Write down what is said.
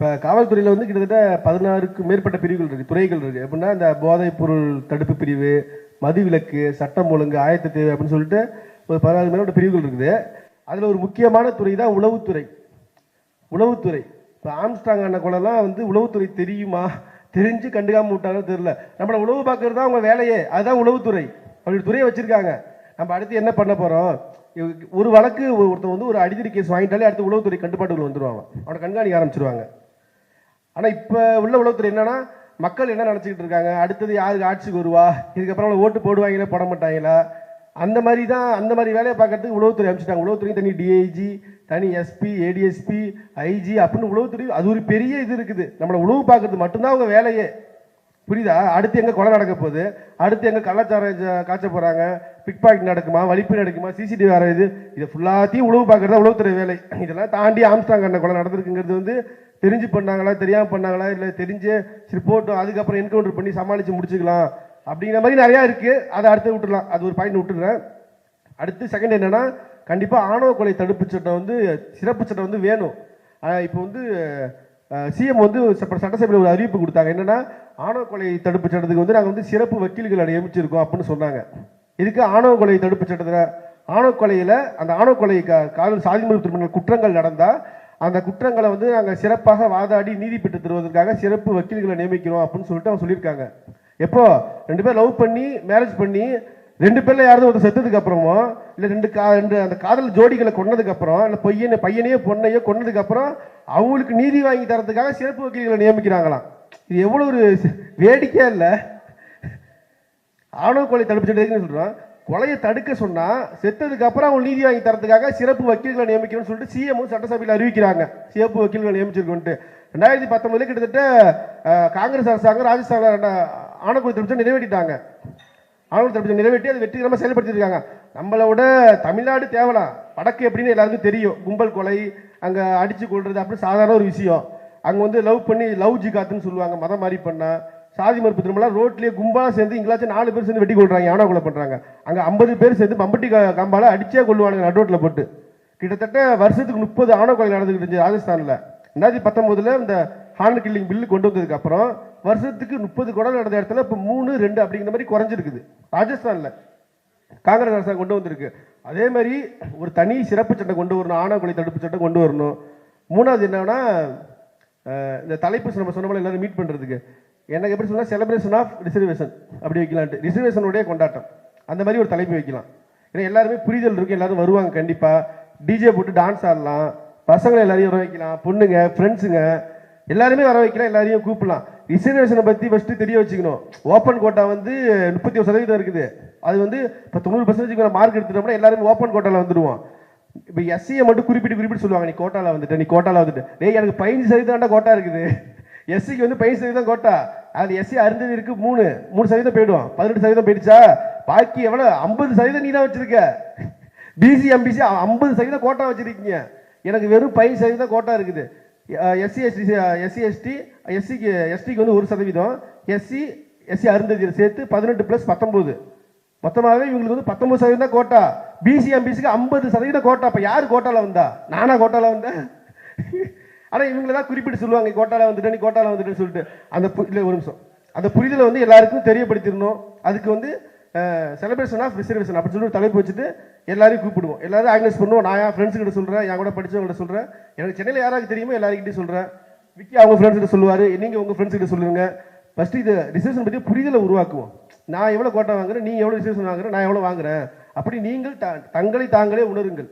இப்போ காவல்துறையில் வந்து கிட்டத்தட்ட பதினாறுக்கு மேற்பட்ட பிரிவுகள் இருக்குது துறைகள் இருக்குது எப்படின்னா இந்த போதைப் பொருள் தடுப்பு பிரிவு மதுவிலக்கு சட்டம் ஒழுங்கு ஆயத்த தேவை அப்படின்னு சொல்லிட்டு ஒரு பதினாறு மேற்பட்ட பிரிவுகள் இருக்குது. அதில் ஒரு முக்கியமான துறை தான் உளவுத்துறை. உளவுத்துறை. இப்போ ஆம்ஸ்டாங் அண்ணன் கொலைலாம் வந்து உளவுத்துறை தெரியுமா? தெரிஞ்சு கண்டுக்காமல் விட்டாங்கன்னு தெரில நம்மளை உளவு பார்க்கறது தான் அவங்க வேலையே. அதுதான் உளவுத்துறை. அப்படி துறையை வச்சுருக்காங்க. நம்ம அடுத்து என்ன பண்ண போகிறோம் ஒரு வழக்கு ஒருத்தன் வந்து ஒரு அடிதடி கேஸ் வாங்கிட்டாலே அடுத்து உளவுத்துறை கட்டுப்பாட்டுகள் வந்துடுவாங்க அவனை கண்காணிக்க ஆரம்பிச்சிருவாங்க. ஆனால் இப்போ உள்ள உலகத்தில் என்னன்னா மக்கள் என்ன நினச்சிக்கிட்டு இருக்காங்க? அடுத்தது யாருக்கு ஆட்சிக்கு வருவா? இதுக்கப்புறம் அவங்க ஓட்டு போடுவாங்களா போட மாட்டாங்களா? அந்த மாதிரி தான் அந்த மாதிரி வேலையை பார்க்கறதுக்கு உளவுத்துறை அமைச்சிட்டாங்க. உளவுத்துறை தனி டிஐஜி தனி எஸ்பி ஏடிஎஸ்பி ஐஜி அப்படின்னு உளவுத்துறை அது ஒரு பெரிய இது இருக்குது. நம்மளை உழவு பார்க்கறது மட்டும்தான் அவங்க வேலையே. புரியுதா? அடுத்து எங்கே கொலை நடக்க போகுது? அடுத்து எங்கே கலாச்சாரம் காய்ச்ச போகிறாங்க பிக் பாக்கெட் நடக்குமா? வலிப்பு நடக்குமா? சிசிடிவி வர இது. இதை ஃபுல்லாத்தையும் உளவு பார்க்கறதா உளவுத்துறை வேலை. இதெல்லாம் தாண்டி ஆம்ஸ்டாங் அண்ணன் கொலை நடந்திருக்குங்கிறது வந்து தெரிஞ்சு பண்ணாங்களா தெரியாமல் பண்ணாங்களா இல்லை தெரிஞ்சு சரி போட்டோம் அதுக்கப்புறம் என்கவுண்டர் பண்ணி சமாளித்து முடிச்சுக்கலாம் அப்படிங்கிற மாதிரி நிறையா இருக்குது அதை அடுத்து விட்டுடலாம். அது ஒரு பாயிண்ட் விட்டுடுறேன். அடுத்து செகண்ட் என்னன்னா கண்டிப்பாக ஆணவ கொலை தடுப்பு சட்டம் வந்து சிறப்பு சட்டம் வந்து வேணும். இப்போ வந்து சிஎம் வந்து சட்டசபையில் ஒரு அறிவிப்பு கொடுத்தாங்க. என்னென்னா ஆணவ கொலை தடுப்பு சட்டத்துக்கு வந்து நாங்கள் வந்து சிறப்பு வக்கீல்களை நியமிச்சிருக்கோம் அப்படின்னு சொன்னாங்க. இதுக்கு ஆணவ கொலை தடுப்பு சட்டத்தில் ஆணவ கொலையில் அந்த ஆணவ கொலை கா- காதல் சாதி மறுப்பு குற்றங்கள் நடந்தால் அந்த குற்றங்களை வந்து நாங்கள் சிறப்பாக வாதாடி நீதி பெற்று தருவதற்காக சிறப்பு வக்கீல்களை நியமிக்கிறோம் அப்படின்னு சொல்லிட்டு அவங்க சொல்லியிருக்காங்க. எப்போ? ரெண்டு பேர் லவ் பண்ணி மேரேஜ் பண்ணி ரெண்டு பேர்ல யாராவது ஒருத்தர் செத்ததுக்கு அப்புறமோ இல்லை ரெண்டு கா ரெண்டு அந்த காதல் ஜோடிகளை கொண்டதுக்கு அப்புறம் இல்லை பையனை பையனையோ பொண்ணையோ கொண்டதுக்கு அப்புறம் அவங்களுக்கு நீதி வாங்கி தரதுக்காக சிறப்பு வக்கீல்களை நியமிக்கிறாங்களாம். இது எவ்வளோ ஒரு வேடிக்கையாக வேடிக்கையா இல்ல. ஆணவ கொலை தடுப்பு சட்டத்துக்குன்னு சொல்கிறோம் கொலையை தடுக்க சொன்னா செத்ததுக்கு அப்புறம் அவங்க நீதி வாங்கி தரதுக்காக சிறப்பு வக்கீல்களை நியமிக்கணும்னு சொல்லிட்டு சிஎம் சட்டசபையில் அறிவிக்கிறாங்க. சிறப்பு வக்கீல்களை நியமிச்சிருக்கோன்ட்டு. ரெண்டாயிரத்தி பத்தொன்பதுல கிட்டத்தட்ட காங்கிரஸ் அரசாங்கம் ராஜஸ்தான்ல ரெண்டா- ஆணவ நிறைவேற்றிட்டாங்க. ஆணவ தடுப்பு நிறைவேற்றி அதை வெற்றிகரமாக செயல்படுத்திருக்காங்க நம்மளை விட தமிழ்நாடு தேவலாம் வடக்கு எப்படின்னு எல்லாருக்கும் தெரியும். கும்பல் கொலை அங்கே அடிச்சு கொள்றது அப்படின்னு சாதாரண ஒரு விஷயம். அங்கே வந்து லவ் பண்ணி லவ் ஜிகாத்துன்னு சொல்லுவாங்க. மதம் மாதிரி பண்ணால் சாதி மறுப்பு திரும்பலாம் ரோட்லேயே கும்பலாக சேர்ந்து இங்களாச்சும் நாலு பேர் சேர்ந்து வெட்டி கொள்றாங்க ஆணவ கொலை பண்ணுறாங்க அங்கே ஐம்பது பேர் சேர்ந்து மம்பட்டி கம்பால அடிச்சே கொள்ளுவானுங்க நடுரோட்டில் போட்டு. கிட்டத்தட்ட வருஷத்துக்கு முப்பது ஆணவ கொலை நடந்துகிட்டு இருந்துச்சு ராஜஸ்தானில். ரெண்டாயிரத்தி பத்தொம்போதில் இந்த ஹார்ன் கில்லிங் பில்லு கொண்டு வந்ததுக்கு அப்புறம் வருஷத்துக்கு முப்பது கொலை நடந்த இடத்துல இப்போ மூணு ரெண்டு அப்படிங்கிற மாதிரி குறைஞ்சிருக்குது ராஜஸ்தானில். காங்கிரஸ் அரசாங்கம் கொண்டு வந்திருக்கு. அதே மாதிரி ஒரு தனி சிறப்பு சட்டம் கொண்டு வரணும் ஆணவ கொலை தடுப்பு சட்டம் கொண்டு வரணும். மூணாவது என்னன்னா இந்த தலைப்பு நம்ம சொன்ன போல எல்லாரும் மீட் பண்ணுறதுக்கு எனக்கு எப்படி சொன்னால் செலிப்ரேஷன் ஆஃப் ரிசர்வேஷன் அப்படி வைக்கலான்ட்டு. ரிசர்வேஷனுடைய கொண்டாட்டம். அந்த மாதிரி ஒரு தலைப்பு வைக்கலாம். ஏன்னா எல்லாருமே புரிதல் இருக்கும் எல்லாரும் வருவாங்க கண்டிப்பாக டிஜே போட்டு டான்ஸ் ஆடலாம். பசங்களை எல்லாரையும் வர வைக்கலாம். பொண்ணுங்க ஃப்ரெண்ட்ஸுங்க எல்லாருமே வர வைக்கலாம். எல்லாரையும் கூப்பிடலாம். ரிசர்வேஷனை பற்றி ஃபஸ்ட்டு தெரிய வச்சுக்கணும். ஓப்பன் கோட்டா வந்து முப்பத்தி ஒரு சதவீதம் இருக்குது. அது வந்து இப்போ தொண்ணூறு பர்சன்டேஜ் மார்க் எடுத்துட்டோம்னா எல்லாருமே ஓப்பன் கோட்டாவில் வந்துடுவோம் இப்போ எஸ்சியை மட்டும் குறிப்பிட்டு குறிப்பிட்டு சொல்லுவாங்க. நீ கோட்டாவில் வந்துட்டு நீ கோட்டாவில் வந்துட்டு. டேய் எனக்கு பதினஞ்சு சதவீதம் கோட்டா இருக்குது. எஸ்சிக்கு வந்து பதினஞ்சு சதவீதம் கோட்டா. அதில் எஸ்சி அருந்ததி இருக்கு மூணு. மூணு சதவீதம் போயிடும் பதினெட்டு சதவீதம் போயிடுச்சா? பாக்கி எவ்வளோ? ஐம்பது சதவீதம் நீ தான் வச்சிருக்க பிசி எம்பிசி ஐம்பது சதவீதம் கோட்டா வச்சிருக்கீங்க. எனக்கு வெறும் பதினஞ்சு சதவீதம் கோட்டா இருக்குது. எஸ்சி எஸ்டி எஸ்சி எஸ்டி எஸ்சிக்கு எஸ்டிக்கு வந்து ஒரு சதவீதம். எஸ்சி எஸ்சி அருந்ததியில் சேர்த்து பதினெட்டு ப்ளஸ் பத்தொம்போது மொத்தமாகவே இவங்களுக்கு வந்து பத்தொம்பது சதவீதம் தான் கோட்டா. பிசி எம்பிசிக்கு ஐம்பது சதவீதம் கோட்டா. இப்போ யார் கோட்டாவில் வந்தா? நானா கோட்டாவில் வந்தேன். ஆனால் இவங்கள தான் குறிப்பிட்டு சொல்லுவாங்க கோட்டால வந்துட்டு நீ கோட்டால வந்துட்டுன்னு சொல்லிட்டு. அந்த பு- ஒரு நிமிஷம். அந்த புரிதலை வந்து எல்லாருக்கும் தெரியப்படுத்திடணும். அதுக்கு வந்து செலிப்ரேஷன் ஆஃப் ரிசர்வேஷன் அப்படின்னு சொல்லி தலைப்பு வச்சுட்டு எல்லாரையும் கூப்பிடுவோம். எல்லாரும் ஆர்கனைஸ் பண்ணுவோம். நான் என் ஃப்ரெண்ட்ஸ் கிட்ட என் கூட படித்தவங்கள்ட்ட சொல்கிறேன் எனக்கு சென்னையில் யாராவது தெரியுமோ எல்லாருக்கிட்டையும் சொல்கிறேன் விக்கி அவங்க ஃப்ரெண்ட்ஸ்கிட்ட சொல்லுவார். நீங்கள் உங்கள் ஃப்ரெண்ட்ஸ்கிட்ட ஃப்ரெண்ட்ஸ் கிட்ட சொல்லுங்க. ஃபஸ்ட்டு இது ரிசர்வேஷன் பற்றி புரிதலை உருவாக்குவோம். நான் எவ்வளோ கோட்டை வாங்குறேன் நீ எவ்வளோ ரிசர்வேஷன் வாங்குறேன் நான் எவ்வளோ வாங்குறேன். அப்படி நீங்கள் த- தங்களை தாங்களே உணருங்கள்.